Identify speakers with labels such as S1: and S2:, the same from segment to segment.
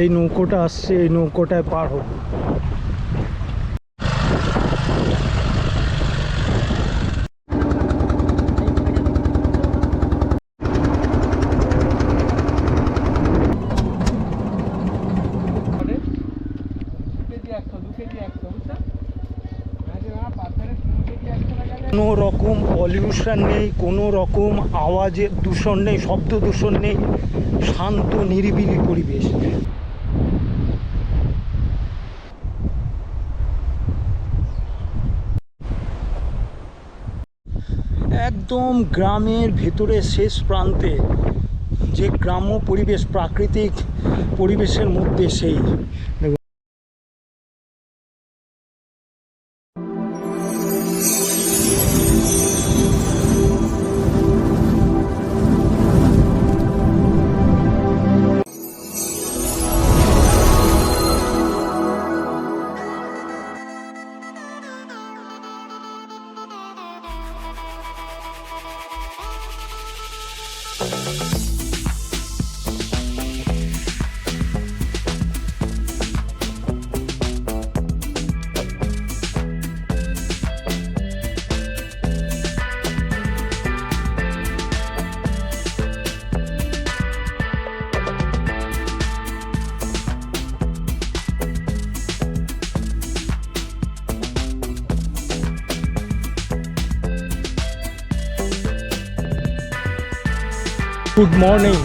S1: এই নৌকোটা আসছে, এই নৌকোটায় পার হব। কোনো রকম পলিউশন নেই কোনো রকম আওয়াজের দূষণ নেই, শব্দ দূষণ নেই, শান্ত, নিরিবিলি পরিবেশ। একদম গ্রামের ভেতরে শেষ প্রান্তে যে গ্রাম্য পরিবেশ প্রাকৃতিক পরিবেশের মধ্যে সেই। গুড মর্নিং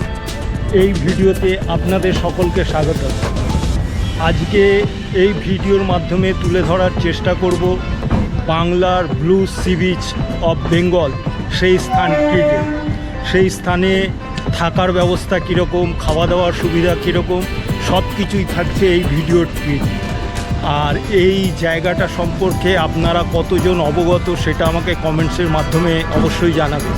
S1: এই ভিডিওতে আপনাদের সকলকে স্বাগত। আজকে এই ভিডিওর মাধ্যমে তুলে ধরার চেষ্টা করব বাংলার blue sea beach of Bengal সেই স্থান স্থানটিতে সেই স্থানে থাকার ব্যবস্থা কীরকম, খাওয়া দাওয়ার সুবিধা কীরকম সব কিছুই থাকছে এই ভিডিওটি আর এই জায়গাটা সম্পর্কে আপনারা কতজন অবগত সেটা আমাকে কমেন্টসের মাধ্যমে অবশ্যই জানাবেন।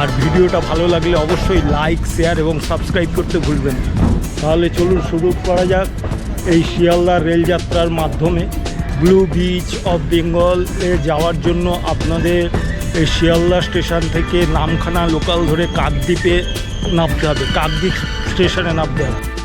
S1: আর ভিডিওটা ভালো লাগলে অবশ্যই লাইক শেয়ার এবং সাবস্ক্রাইব করতে ভুলবেন। তাহলে চলুন শুরু করা যাক এই শিয়ালদা রেলযাত্রার মাধ্যমে। ব্লু বিচ অফ বেঙ্গলে যাওয়ার জন্য আপনাদের এই শিয়ালদা স্টেশন থেকে নামখানা লোকাল ধরে কাকদ্বীপে নামতে হবে। কাকদ্বীপ স্টেশনে নামতে হবে।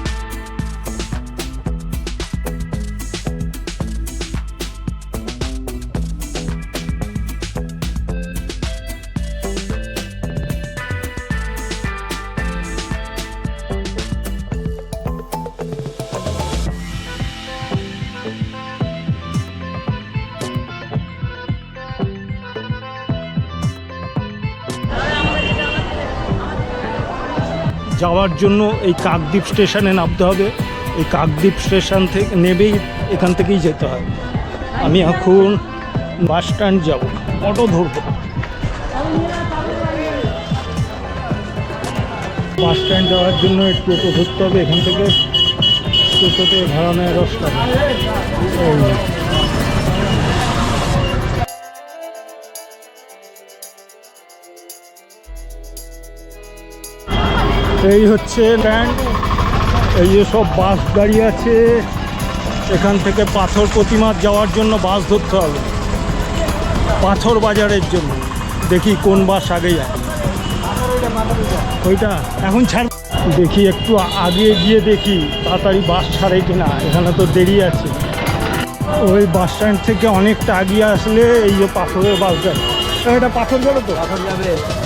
S1: যাওয়ার জন্য এই কাকদ্বীপ স্টেশনে নামতে হবে। এই কাকদ্বীপ স্টেশন থেকে নেবেই এখান থেকেই যেতে হয়। আমি এখন বাস স্ট্যান্ড যাব। অটো ধরবো। বাস স্ট্যান্ড যাওয়ার জন্য একটু টোটো ধরতে হবে এখান থেকে। টোটোতে ভাড়া নেয় দশ টাকা এই। হচ্ছে ল্যান্ড এই যে সব বাস গাড়ি আছে। এখান থেকে পাথর প্রতিমা যাওয়ার জন্য বাস ধরতে হবে। পাথর বাজারের জন্য। দেখি কোন বাস আগে যায়। ওইটা এখন ছাড়। দেখি একটু আগে গিয়ে দেখি তাড়াতাড়ি বাস ছাড়ে কিনা। এখানে তো দেরি আছে। ওই বাস স্ট্যান্ড থেকে অনেকটা আগিয়ে আসলে এই যে পাথরের বাস যায় এটা পাথর যাবে তো? পাথর যাবে।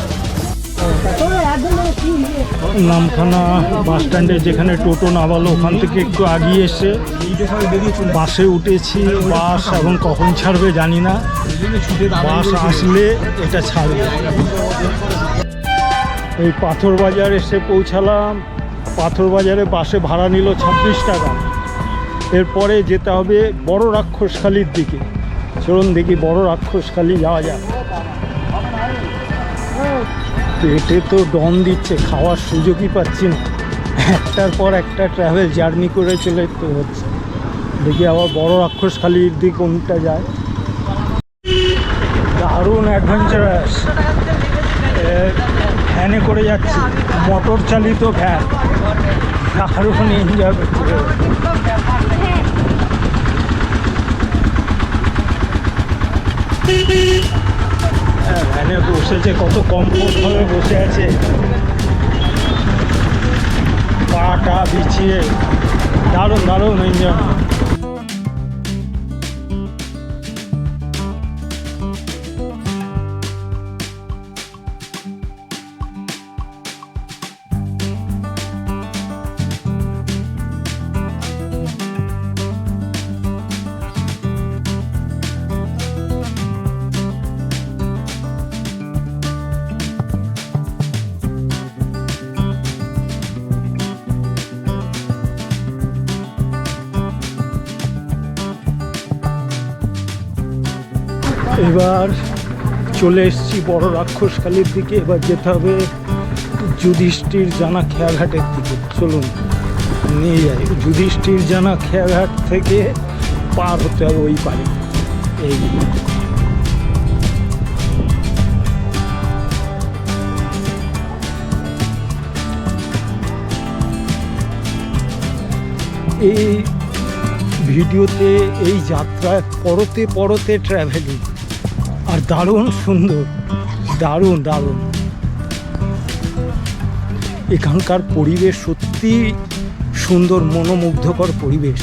S1: নামখানা বাস স্ট্যান্ডে যেখানে টোটো নামালো, ওখান থেকে একটু আগিয়ে এসে বাসে উঠেছি। বাস এখন কখন ছাড়বে জানি না। বাস আসলে এটা ছাড়বে। এই পাথর বাজার এসে পৌঁছালাম। পাথর বাজারে বাসে ভাড়া নিল ছাব্বিশ টাকা। এরপরে যেতে হবে বড় রাক্ষসখালির দিকে। চলুন দেখি বড় রাক্ষসখালি যাওয়া যাক। পেটে তো ডন দিচ্ছে, খাওয়ার সুযোগই পাচ্ছি না। একটার পর একটা ট্রাভেল জার্নি করে চলে তো হচ্ছে। দেখি আবার বড় রাক্ষসখালির দিক কোনটা যায়। দারুণ অ্যাডভেঞ্চারাস ভ্যানে করে যাচ্ছি। মোটর চালিত ভ্যান দারুণ এনজয় করছে। হ্যাঁ, ভ্যানে বসেছে কত কমফোর্টভাবে বসে আছে। পাটা বিছিয়ে। দারুণ দারুণ এনজয় এবার চলে এসেছি বড় রাক্ষসখালির দিকে। এবার যেতে হবে যুধিষ্ঠির জানা খেয়াঘাটের দিকে। চলুন, নিয়ে যাই। যুধিষ্ঠির জানা খেয়াঘাট থেকে পার হতে হবে ওই পারে। এই। এই ভিডিওতে এই যাত্রায় পরতে পরতে ট্র্যাভেলিং আর দারুণ সুন্দর, দারুণ দারুণ। এখানকার পরিবেশ সত্যি সুন্দর, মনোমুগ্ধকর পরিবেশ।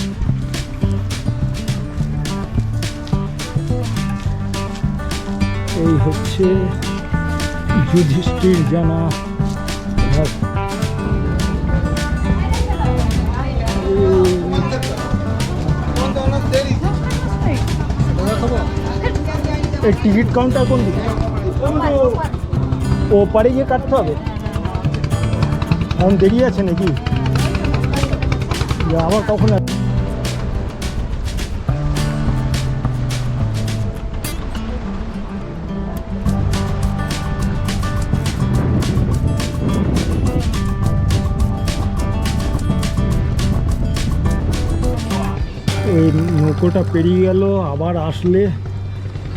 S1: এই হচ্ছে যুধিষ্ঠির জানা এই টিকিট কাউন্টার কোন দিকে ও পারে গিয়ে কাটতে হবে। এখন দেরি আছে নাকি? আবার কখন এই নৌকোটা পেরিয়ে গেল, আবার আসলে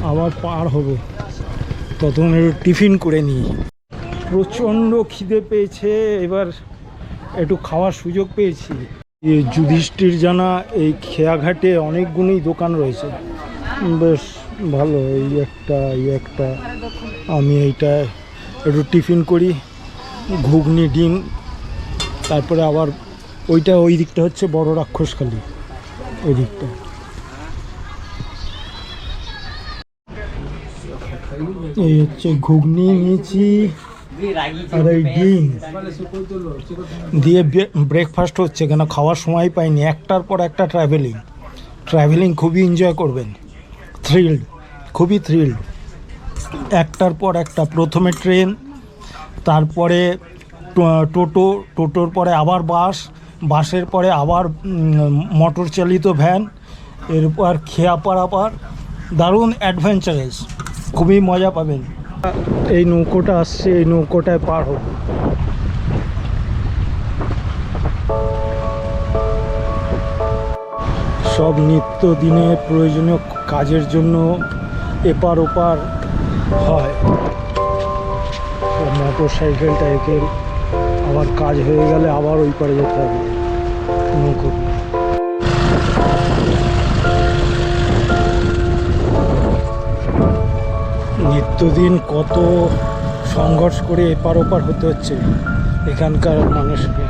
S1: আবার পার হব। ততক্ষণ একটু টিফিন করে নিই। প্রচণ্ড খিদে পেয়েছে। এবার একটু খাওয়ার সুযোগ পেয়েছি। যুধিষ্ঠির জানা এই খেয়াঘাটে অনেকগুলোই দোকান রয়েছে। বেশ ভালো, এই একটা এই একটা। আমি এইটা একটু টিফিন করি। ঘুগনি, ডিম, তারপরে আবার ওইটা ওই দিকটা হচ্ছে বড় রাক্ষসখালি। ওই দিকটা। এই হচ্ছে ঘুগনি নিয়েছি আর এই ডিম দিয়ে ব্রেকফাস্ট হচ্ছে, কেন খাওয়ার সময় পাইনি। একটার পর একটা ট্রাভেলিং ট্রাভেলিং খুবই এনজয় করবেন। থ্রিল্ড খুবই থ্রিল্ড একটার পর একটা, প্রথমে ট্রেন তারপরে টোটো, টোটোর পরে আবার বাস, বাসের পরে আবার মোটর চালিত ভ্যান এরপর খেয়া পারাপার দারুণ অ্যাডভেঞ্চারেস খুবই মজা পাবেন। এই নৌকোটা আসছে, এই নৌকোটায় পার হোক সব নিত্য দিনে প্রয়োজনীয় কাজের জন্য এপার ওপার হয়। মোটর সাইকেল টাইকেল আবার কাজ হয়ে গেলে আবার ওই পারে যেতে হবে। নৌকো নিত্যদিন কত সংঘর্ষ করে এপার ওপার হতে হচ্ছে এখানকার মানুষকে।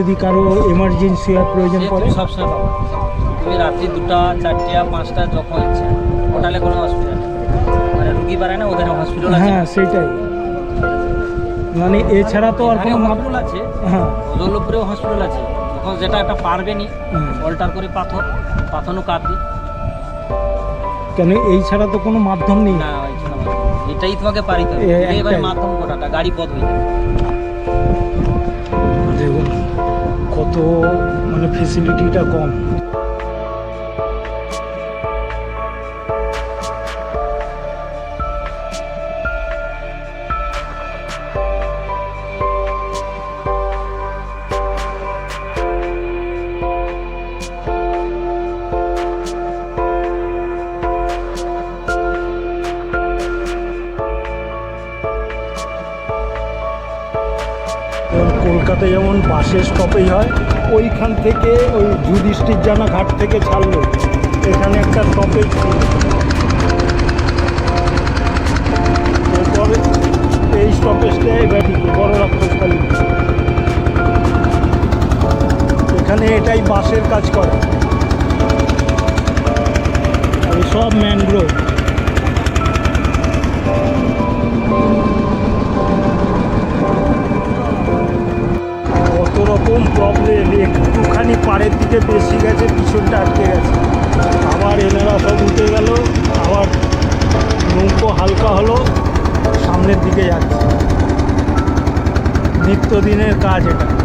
S1: যদি কারও এমার্জেন্সি আর প্রয়োজন পড়ে?
S2: সবসময় পাবো। তুমি রাত্রি দুটা চারটে পাঁচটা যখন ইচ্ছা। হোটেলে কোনো অসুবিধা নেই। মানে রুগী পারে না ওদের হসপিটাল আছে।
S1: হ্যাঁ সেটাই। মানে এছাড়া তো আর কোনো মাপ-
S2: হসপিটাল আছে।
S1: হ্যাঁ।
S2: দৌলপুরেও হসপিটাল আছে। তখন যেটা একটা পারবে নি অল্টার করে পাথর পাথরও কাঁদবি
S1: কেন এই ছাড়া তো কোনো মাধ্যম নেই।
S2: না এটাই তোমাকে পারিতে হবে। এবারে। মাধ্যম গোটাটা গাড়ি পথ হয়ে যাবে
S1: কত মানে ফেসিলিটিটা কম। কলকাতা যেমন বাসের স্টপেজ হয়, ওইখান থেকে ওই যুধিষ্ঠির জানা ঘাট থেকে ছাড়লো। এখানে একটা স্টপেজ এরপরে এই স্টপেজটা এবার বড় রাক্ষসকালী এখানে এটাই বাসের কাজ করে। সব ম্যানগ্রোভ পাড়ের বেশি গেছে, পিছনটা আটকে গেছে। আবার এনারা সব উঠে গেল আবার নৌকো হালকা হলো, সামনের দিকে যাচ্ছে। নিত্যদিনের কাজ এটা।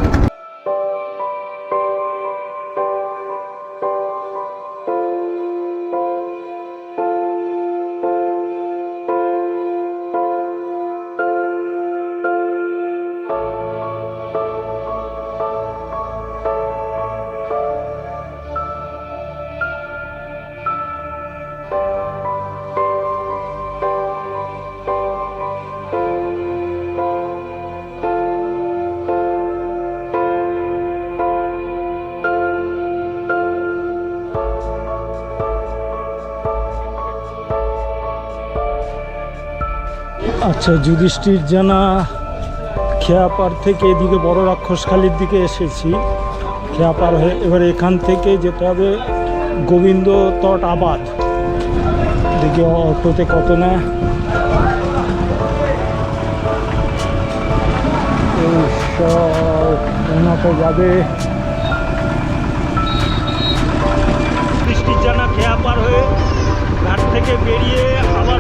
S1: আচ্ছা যুধিষ্ঠির জানা খেয়াপার থেকে এদিকে বড় রাক্ষসখালির দিকে এসেছি। খেয়াপার হয়ে এবার এখান থেকে যেতে হবে গোবিন্দ তট আবাদ। দেখি অটোতে কত না যাবে। বৃষ্টির জানা খেয়া পার হয়ে ঘাট থেকে বেরিয়ে আবার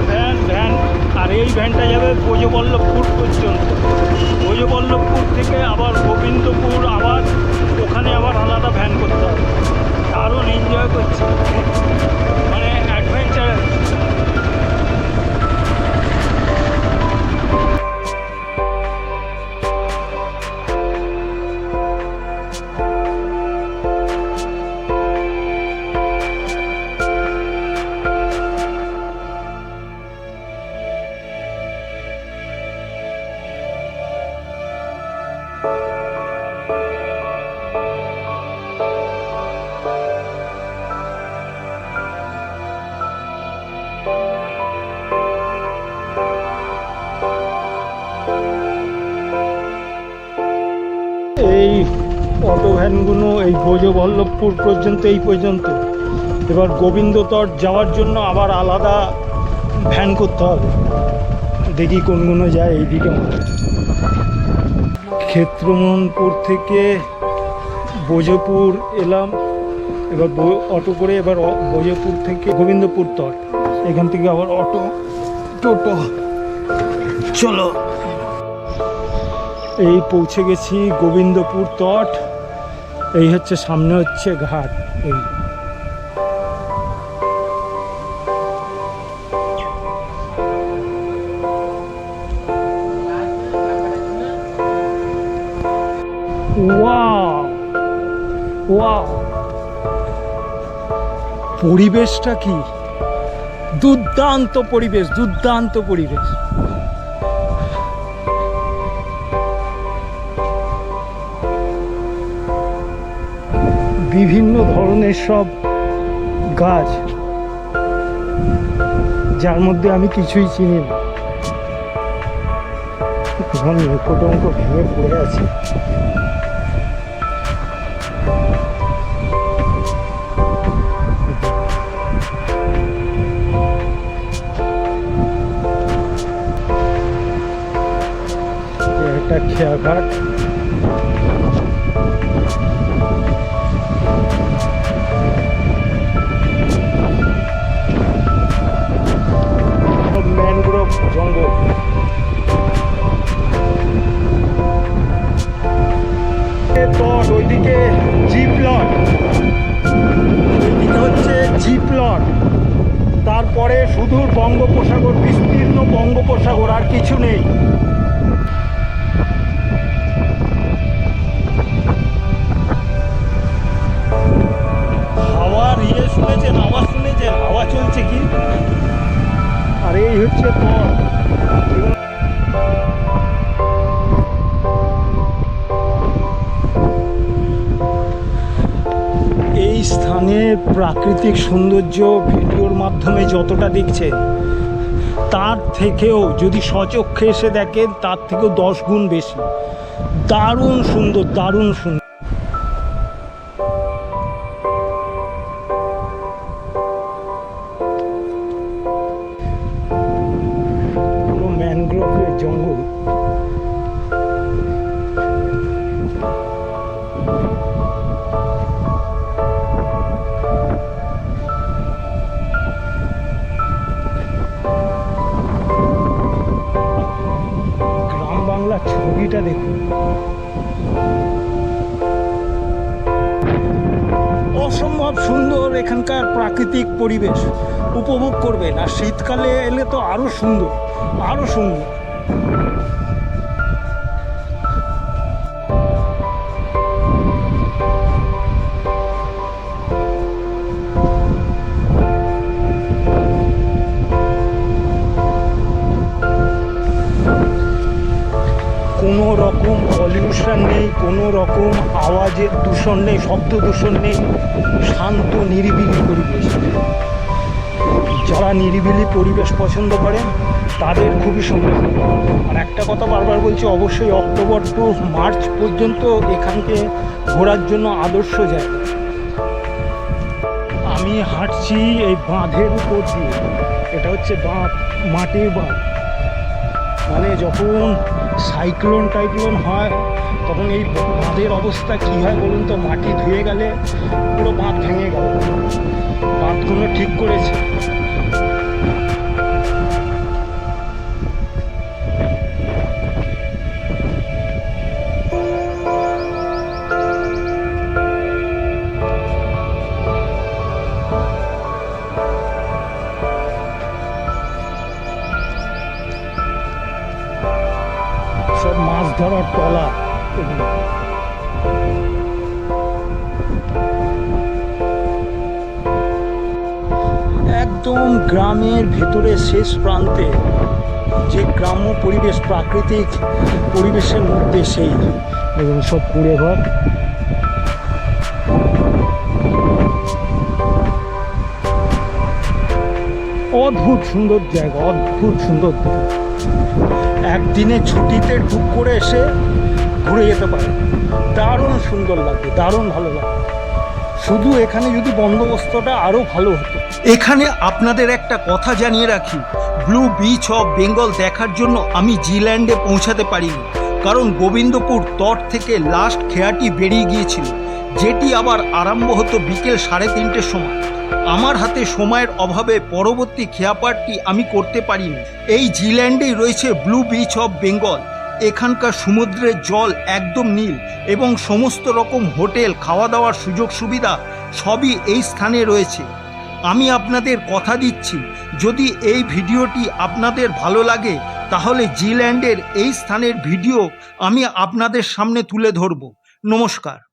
S1: আর এই ভ্যানটা যাবে ভোজবল্লভপুর পর্যন্ত। ভোজবল্লভপুর থেকে আবার গোবিন্দপুর আবার ওখানে আবার আলাদা ভ্যান করতে হবে। দারুণ এনজয় করছি। অটো ভ্যানগুলো এই ভোজবল্লভপুর পর্যন্ত, এই পর্যন্ত। এবার গোবিন্দতট যাওয়ার জন্য আবার আলাদা ভ্যান করতে হবে। দেখি কোনগুলো যায় এইদিকে ক্ষেত্রমোহনপুর থেকে বোজপুর এলাম, এবার অটো করে এবার বোজপুর থেকে গোবিন্দপুর তট। এখান থেকে আবার অটো, টোটো। চলো। এই পৌঁছে গেছি গোবিন্দপুর তট। এই হচ্ছে সামনে হচ্ছে ঘাট এই। পরিবেশটা কি? দুর্দান্ত পরিবেশ দুর্দান্ত পরিবেশ। বিভিন্ন ধরনের সব গাছ, যার মধ্যে আমি কিছুই চিনি না। ভেঙে পড়ে আছে। এটা খেয়াঘাট। স্থানের প্রাকৃতিক সৌন্দর্য ভিডিওর মাধ্যমে যতটা দেখছে তার থেকেও যদি সচক্ষে এসে দেখেন, তার থেকেও দশ গুণ বেশি। দারুণ সুন্দর দারুণ সুন্দর। ছবিটা দেখুন। অসম্ভব সুন্দর এখানকার প্রাকৃতিক পরিবেশ উপভোগ করবেন। আর শীতকালে এলে তো আরও সুন্দর আরও সুন্দর। কোনো রকম পলিউশন নেই কোনো রকম আওয়াজের দূষণ নেই, শব্দ দূষণ নেই, শান্ত, নিরিবিলি পরিবেশ। যারা নিরিবিলি পরিবেশ পছন্দ করেন তাদের খুবই সুন্দর আর একটা কথা বারবার বলছি, অবশ্যই অক্টোবর টু মার্চ পর্যন্ত এখানকে ঘোরার জন্য আদর্শ জায়গা। আমি হাঁটছি এই বাঁধের উপর দিয়ে। এটা হচ্ছে বাঁধ, মাটির বাঁধ। মানে যখন সাইক্লোন টাইক্লোন হয়, তখন এই বাঁধের অবস্থা কী হয় বলুন তো? মাটি ধুয়ে গেলে পুরো বাঁধ ভেঙে গেল। বাঁধগুলো ঠিক করেছে। ধরার এগুলো একদম গ্রামের ভেতরে শেষ প্রান্তে যে গ্রাম্য পরিবেশ, প্রাকৃতিক পরিবেশের মধ্যে সেই। এবং সব কুড়ে ঘর। অদ্ভুত সুন্দর জায়গা, অদ্ভুত সুন্দর। একদিনে ছুটিতে টুক করে এসে ঘুরে যেতে পারে। দারুণ সুন্দর লাগবে, দারুণ ভালো লাগবে। শুধু এখানে যদি বন্দোবস্তটা আরও ভালো হতো। এখানে আপনাদের একটা কথা জানিয়ে রাখি ব্লু বিচ অফ বেঙ্গল দেখার জন্য আমি জিল্যান্ডে পৌঁছাতে পারিনি। কারণ গোবিন্দপুর তট থেকে লাস্ট খেয়াটি বেরিয়ে গিয়েছিল, যেটি আবার আরম্ভ হতো বিকেল সাড়ে তিনটের সময়। আমার হাতে সময়ের অভাবে পরবর্তী খেয়াপাটটি আমি করতে পারিনি। এই জিল্যান্ডেই রয়েছে ব্লু বিচ অফ বেঙ্গল। এখানকার সমুদ্রের জল একদম নীল এবং সমস্ত রকম হোটেল খাওয়া দাওয়ার সুযোগ সুবিধা সবই এই স্থানে রয়েছে। আমি আপনাদের কথা দিচ্ছি, যদি এই ভিডিওটি আপনাদের ভালো লাগে, তাহলে জিল্যান্ডের এই স্থানের ভিডিও আমি আপনাদের সামনে তুলে ধরব। নমস্কার।